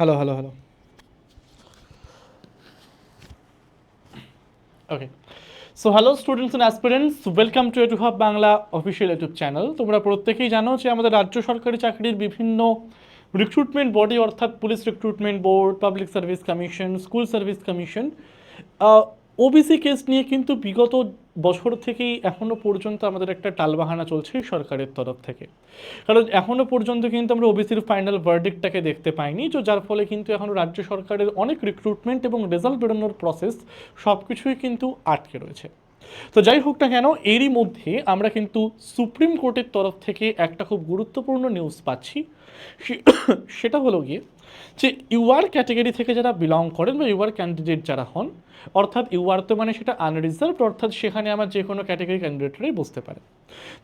Hello hello hello okay so hello students and aspirants welcome to A two hub Bangla official YouTube channel তোমরা প্রত্যেকেই জানো যে আমাদের রাজ্য সরকারি চাকরির বিভিন্ন রিক্রুটমেন্ট বডি অর্থাৎ police recruitment board public service commission school service commission OBC case নিয়ে কিন্তু বিগত বছর থেকেই এখনও পর্যন্ত আমাদের একটা টালবাহানা চলছে সরকারের তরফ থেকে। কারণ এখনও পর্যন্ত কিন্তু আমরা ওবিসির ফাইনাল ভার্ডিক্টটাকে দেখতে পাইনি, তো যার ফলে কিন্তু এখনও রাজ্য সরকারের অনেক রিক্রুটমেন্ট এবং রেজাল্ট বেরোনোর প্রসেস সব কিছুই কিন্তু আটকে রয়েছে। তো যাই হোক না কেন, এরই মধ্যে আমরা কিন্তু সুপ্রিম কোর্টের তরফ থেকে একটা খুব গুরুত্বপূর্ণ নিউজ পাচ্ছি। সেটা হলো গিয়ে যে ইউআর ক্যাটেগরি থেকে যারা বিলং করেন বা ইউআর ক্যান্ডিডেট যারা হন, অর্থাৎ ইউআর তো মানে সেটা আনরিজার্ভড অর্থাৎ সেখানে আমার যে কোনো ক্যাটাগরি ক্যান্ডিডেটরাই বসতে পারে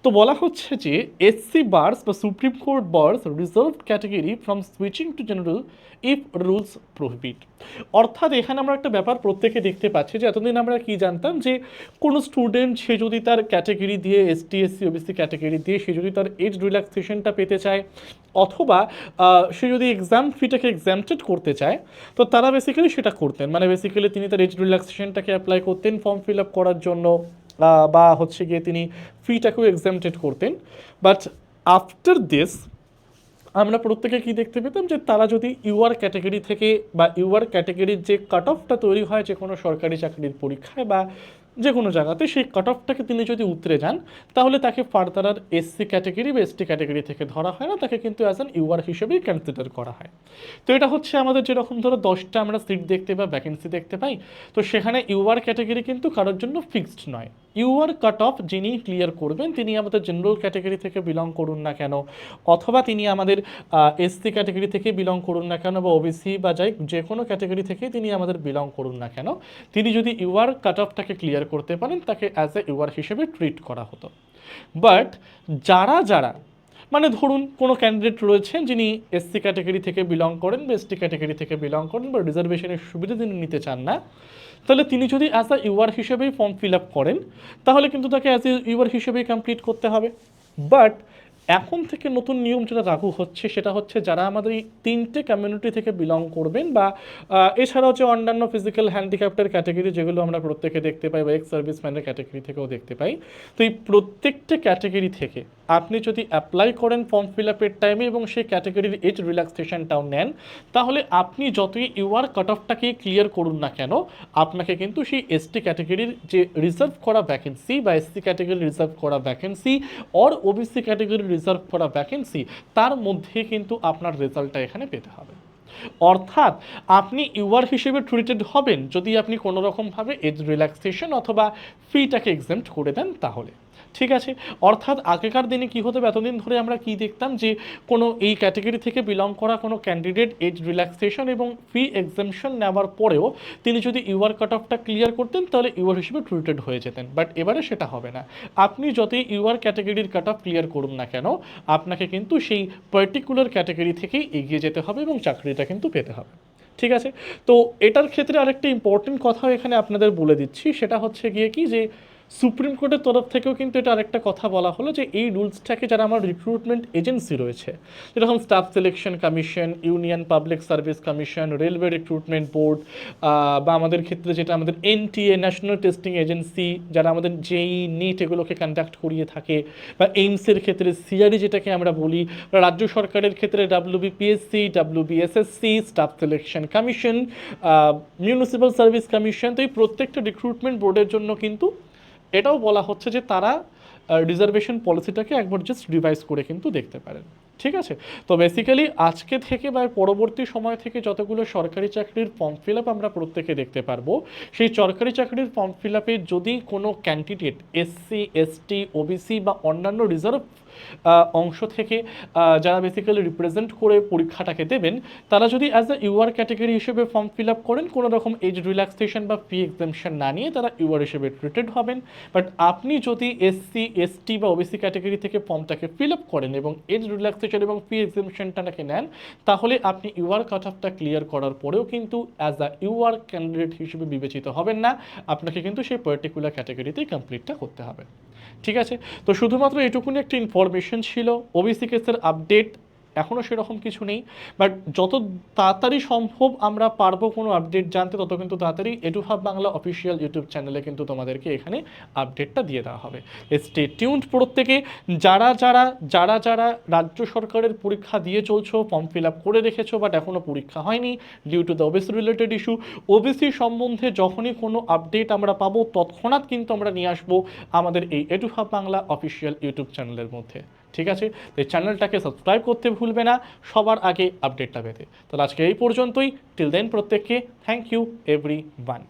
তো বলা হচ্ছে যে এসসি বার্স বা Supreme Court bars reserved category from switching to general if rules prohibit অর্থাৎ এখানে আমরা একটা ব্যাপার প্রত্যেকে দেখতে পাচ্ছি যে এতদিন আমরা কি জানতাম যে কোনো স্টুডেন্ট সে যদি তার ক্যাটাগরি দিয়ে এসটি এসসি ওবিসি ক্যাটাগরি দিয়ে সে যদি তার এজ রিল্যাক্সেশনটা পেতে চায়, অথবা সে যদি এক্সাম ফিটাকে এক্সামটেড করতে চায়, তো তারা বেসিক্যালি সেটা করতেন। মানে বেসিক্যালি তিনি তার এজ রিল্যাক্সেশনটাকে অ্যাপ্লাই করতেন ফর্ম ফিল আপ করার জন্য বা হচ্ছে গিয়ে তিনি ফিটাকেও এক্সামটেড করতেন। বাট আফটার দিস আমরা প্রত্যেকে কি দেখতে পেতাম যে তারা যদি ইউআর ক্যাটাগরি থেকে বা ইউআর ক্যাটাগরির যে কাট অফটা তৈরি হয় যে কোনো সরকারি চাকরির পরীক্ষায় বা যে কোনো জায়গাতে, সেই কাট অফটাকে তিনি যদি উতরে যান, তাহলে তাকে ফার্দার আর এসসি ক্যাটাগরি বা এসটি ক্যাটাগরি থেকে ধরা হয় না, তাকে কিন্তু অ্যাজ অ্যান ইউআর হিসেবেই কনসিডার করা হয়। তো এটা হচ্ছে আমাদের যেরকম ধরো দশটা আমরা সিট দেখতে বা ভ্যাকেন্সি দেখতে পাই, তো সেখানে ইউআর ক্যাটাগরি কিন্তু কারোর জন্য ফিক্সড নয়। ইউআর কাট অফ যিনি ক্লিয়ার করবেন, তিনি আমাদের জেনারেল ক্যাটাগরি থেকে বিলং করুন না কেন, অথবা তিনি আমাদের এসসি ক্যাটাগরি থেকে বিলং করুন না কেন বা ওবিসি বা যাই যে কোনো ক্যাটাগরি থেকে তিনি আমাদের বিলং করুন না কেন, তিনি যদি ইউআর কাট অফটাকে ক্লিয়ার করতে পারেন, তাকে অ্যাজ এ ইউআর হিসেবে ট্রিট করা হতো। বাট যারা যারা মানে ধরুন কোনো ক্যান্ডিডেট রয়েছেন যিনি এসসি ক্যাটাগরি থেকে বিলং করেন বা এসটি ক্যাটাগরি থেকে বিলং করেন বা রিজার্ভেশনের সুবিধা তিনি নিতে চান না, তাহলে তিনি যদি অ্যাজ আ ইউআর হিসেবেই ফর্ম ফিল আপ করেন, তাহলে কিন্তু তাকে অ্যাজ এ ইউআর হিসেবেই কমপ্লিট করতে হবে। বাট এখন থেকে নতুন নিয়ম যেটা লাগু হচ্ছে, সেটা হচ্ছে যারা আমাদের এই তিনটে কমিউনিটি থেকে বিলং করবেন বা এছাড়াও যে অন্যান্য ফিজিক্যাল হ্যান্ডিক্যাপ্টের ক্যাটাগরি যেগুলো আমরা প্রত্যেকে দেখতে পাই বা এক্স সার্ভিসম্যানের ক্যাটাগরি থেকেও দেখতে পাই, তো এই প্রত্যেকটা ক্যাটাগরি থেকে আপনি যদি অ্যাপ্লাই করেন ফর্ম ফিল আপের টাইমে এবং সেই ক্যাটাগরির এজ রিল্যাক্সেশনটাও নেন, তাহলে আপনি যতই ইউআর কাট অফটাকে ক্লিয়ার করুন না কেন, আপনাকে কিন্তু সেই এসটি ক্যাটাগরির যে রিজার্ভ করা ভ্যাকেন্সি বা এসসি ক্যাটাগরি রিজার্ভ করা vacancy or OBC category reserve করা ভ্যাকেন্সি তার মধ্যে কিন্তু আপনার রেজাল্টটা এখানে পেতে হবে। অর্থাৎ আপনি ইউআর হিসেবে ট্রিটেড হবেন যদি আপনি কোনোরকমভাবে এজ রিল্যাক্সেশন অথবা ফিটাকে এক্সাম্ট করে দেন তাহলে। ঠিক আছে? অর্থাৎ আগেকার দিনে কী হতো? এতদিন ধরে আমরা কি দেখতাম যে, কোনো এই ক্যাটাগরি থেকে বিলং করা কোনো ক্যান্ডিডেট এজ রিল্যাক্সেশন এবং ফি এক্সামশন নেওয়ার পরেও তিনি যদি ইউআর কাট অফটা ক্লিয়ার করতেন, তাহলে ইউআর হিসেবে ট্রিটেড হয়ে যেতেন। বাট এবারে সেটা হবে না। আপনি যতই ইউআর ক্যাটাগরির কাট অফ ক্লিয়ার করুন না কেন, আপনাকে কিন্তু সেই পার্টিকুলার ক্যাটাগরি থেকেই এগিয়ে যেতে হবে এবং চাকরিটা কিন্তু পেতে হবে। ঠিক আছে? তো এটার ক্ষেত্রে আরেকটা ইম্পর্টেন্ট কথাও এখানে আপনাদের বলে দিচ্ছি। সেটা হচ্ছে গিয়ে কি যে সুপ্রিম কোর্টের তরফ থেকেও কিন্তু এটা আরেকটা কথা বলা হলো যে এই রুলসটাকে যারা আমার রিক্রুটমেন্ট এজেন্সি রয়েছে, যেরকম staff selection commission union public service commission railway recruitment board বা আমাদের ক্ষেত্রে যেটা আমাদের এনটিএ ন্যাশনাল টেস্টিং এজেন্সি যারা আমাদের যেই নিট এগুলোকে কন্ডাক্ট করিয়ে থাকে, বা এইমসের ক্ষেত্রে সিআরই যেটাকে আমরা বলি রাজ্য সরকারের ক্ষেত্রে WBPSC WBSSC staff selection commission municipal service commission তো এই প্রত্যেকটা রিক্রুটমেন্ট বোর্ডের জন্য কিন্তু এটাও বলা হচ্ছে যে তারা রিজার্ভেশন পলিসিটাকে একবার জাস্ট রিভাইজ করে কিন্তু দেখতে পারেন। ঠিক আছে? তো বেসিক্যালি আজকে থেকে বা পরবর্তী সময় থেকে যতগুলো সরকারি চাকরির ফর্ম ফিল আপ আমরা প্রত্যেকে দেখতে পারব, সেই সরকারি চাকরির ফর্ম ফিল আপে যদি কোনো ক্যান্ডিডেট এসসি এসটি ওবিসি বা অন্যান্য রিজার্ভ অংশ থেকে যারা বেসিক্যালি রিপ্রেজেন্ট করে পরীক্ষাটাকে দেবেন, তারা যদি অ্যাজ এ ইউআর ক্যাটাগরি হিসেবে ফর্ম ফিল আপ করেন, কোনো রকম এজ রিল্যাক্সেশন বা ফি এক্সামশন না নিয়ে তারা ইউআর হিসেবে ট্রিটেড হবেন। বাট আপনি যদি এসসি এসটি বা ওবিসি ক্যাটাগরি থেকে ফর্মটাকে ফিল আপ করেন এবং এজ রিল্যাক্সেশন এবং ফি নাকি নেন, তাহলে আপনি ইউআর কাট অফটা ক্লিয়ার করার পরেও কিন্তু অ্যাজ আ ইউআর ক্যান্ডিডেট হিসেবে বিবেচিত হবেন না। আপনাকে কিন্তু সেই পার্টিকুলার ক্যাটাগরিতেই কমপ্লিটটা করতে হবে। ঠিক আছে? তো শুধুমাত্র এটুকুনি একটা ইনফরমেশন ছিল। ওবিসি কেসের আপডেট এখনও সেরকম কিছু নেই। বাট যত তাড়াতাড়ি সম্ভব আমরা পারব কোনো আপডেট জানতে, তত কিন্তু তাড়াতাড়ি এডুহাব বাংলা অফিসিয়াল ইউটিউব চ্যানেলে কিন্তু তোমাদেরকে এখানে আপডেটটা দিয়ে দেওয়া হবে। স্টে টিউন্ড প্রত্যেকে। যারা যারা যারা যারা রাজ্য সরকারের পরীক্ষা দিয়ে চলছো ফর্ম ফিল আপ করে রেখেছো বাট এখনও পরীক্ষা হয়নি due to the OBC related issue OBC সম্বন্ধে যখনই কোনো আপডেট আমরা পাবো, তৎক্ষণাৎ কিন্তু আমরা নিয়ে আসব আমাদের এই এডুহাব বাংলা অফিসিয়াল ইউটিউব চ্যানেলের মধ্যে। ঠিক আছে? তো এই চ্যানেলটাকে সাবস্ক্রাইব করতে ভুলবে না, সবার আগে আপডেটটা পেতে। তাহলে আজকে এই পর্যন্তই। টিল দেন প্রত্যেককে থ্যাংক ইউ এভরি ওয়ান